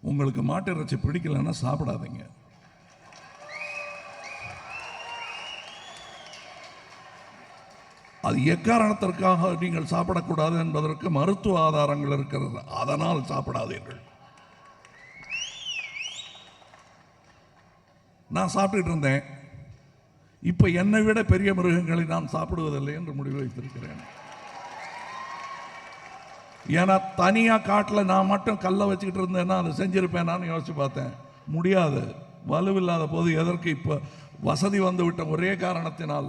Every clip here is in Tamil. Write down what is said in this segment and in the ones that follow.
உங்களுக்கு மாட்டு இறைச்சி பிடிக்கலன்னா சாப்பிடாதீங்க. அது எக்காரணத்திற்காக நீங்கள் சாப்பிடக்கூடாது என்பதற்கு மருத்துவ ஆதாரங்கள் இருக்கிறது. அதனால் சாப்பிடாதீர்கள். நான் சாப்பிட்டுட்டு இருந்தேன். இப்ப என்னை விட பெரிய மிருகங்களை நான் சாப்பிடுவதில்லை என்று முடிவு வைத்திருக்கிறேன். ஏன்னா தனியாக காட்டில் நான் மட்டும் கல்லை வச்சுக்கிட்டு இருந்தேன்னா அதை செஞ்சுருப்பேனான்னு யோசிச்சு பார்த்தேன். முடியாது. வலுவில்லாத போது எதற்கு இப்போ வசதி வந்து விட்ட ஒரே காரணத்தினால்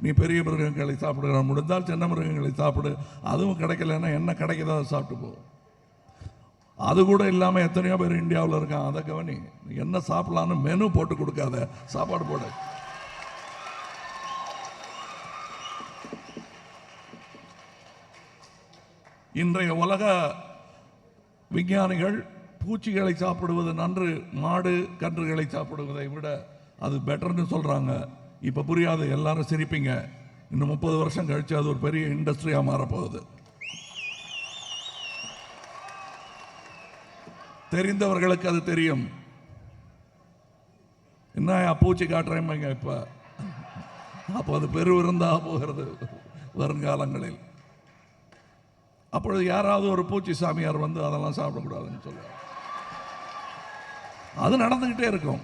நீ பெரிய மிருகங்களை சாப்பிடுகிற முடிந்தால் சின்ன மிருகங்களை சாப்பிடு. அதுவும் கிடைக்கலன்னா என்ன கிடைக்குதோ அதை சாப்பிட்டு போ. அது கூட இல்லாமல் எத்தனையோ பேர் இந்தியாவில் இருக்கான் அதை கவனி. என்ன சாப்பிடலான்னு மெனு போட்டு கொடுக்காத. சாப்பாடு போடு. இன்றைய உலக விஞ்ஞானிகள் பூச்சிகளை சாப்பிடுவது நன்று மாடு கன்றுகளை சாப்பிடுவதை விட அது பெட்டர்னு சொல்கிறாங்க இப்போ புரியாது எல்லாரும் சிரிப்பீங்க. இன்னும் முப்பது வருஷம் கழிச்சு அது ஒரு பெரிய இண்டஸ்ட்ரியாக மாறப்போகுது. தெரிந்தவர்களுக்கு அது தெரியும். என்ன பூச்சி காட்டுறேன் இப்போ. அப்போ அது பெருவிருந்தாக போகிறது வருங்காலங்களில். அப்பொழுது யாராவது ஒரு பூச்சி சாமியார் வந்து அதெல்லாம் சாப்பிடக்கூடாதுன்னு சொல்லுவார். அது நடந்துகிட்டே இருக்கும்.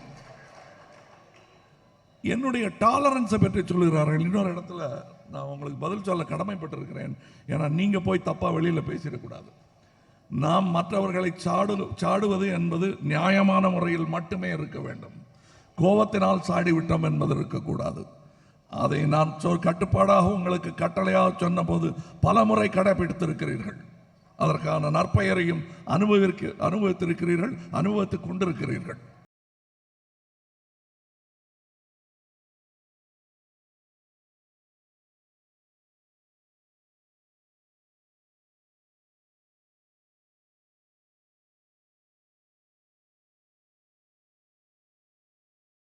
என்னுடைய டாலரன்ஸை பற்றி சொல்லுகிறார்கள். இன்னொரு இடத்துல நான் உங்களுக்கு பதில் சொல்ல கடமைப்பட்டிருக்கிறேன். ஏன்னா நீங்கள் போய் தப்பாக வெளியில் பேசிடக்கூடாது. நாம் மற்றவர்களை சாடு சாடுவது என்பது நியாயமான முறையில் மட்டுமே இருக்க வேண்டும். கோபத்தினால் சாடி விட்டோம் என்பது இருக்கக்கூடாது. அதை நான் சொல் கட்டுப்பாடாக உங்களுக்கு கட்டளையாக சொன்னபோது பல முறை கடைபிடித்திருக்கிறீர்கள் அதற்கான நற்பெயரையும் அனுபவிக்க அனுபவித்திருக்கிறீர்கள் அனுபவித்துக் கொண்டிருக்கிறீர்கள்.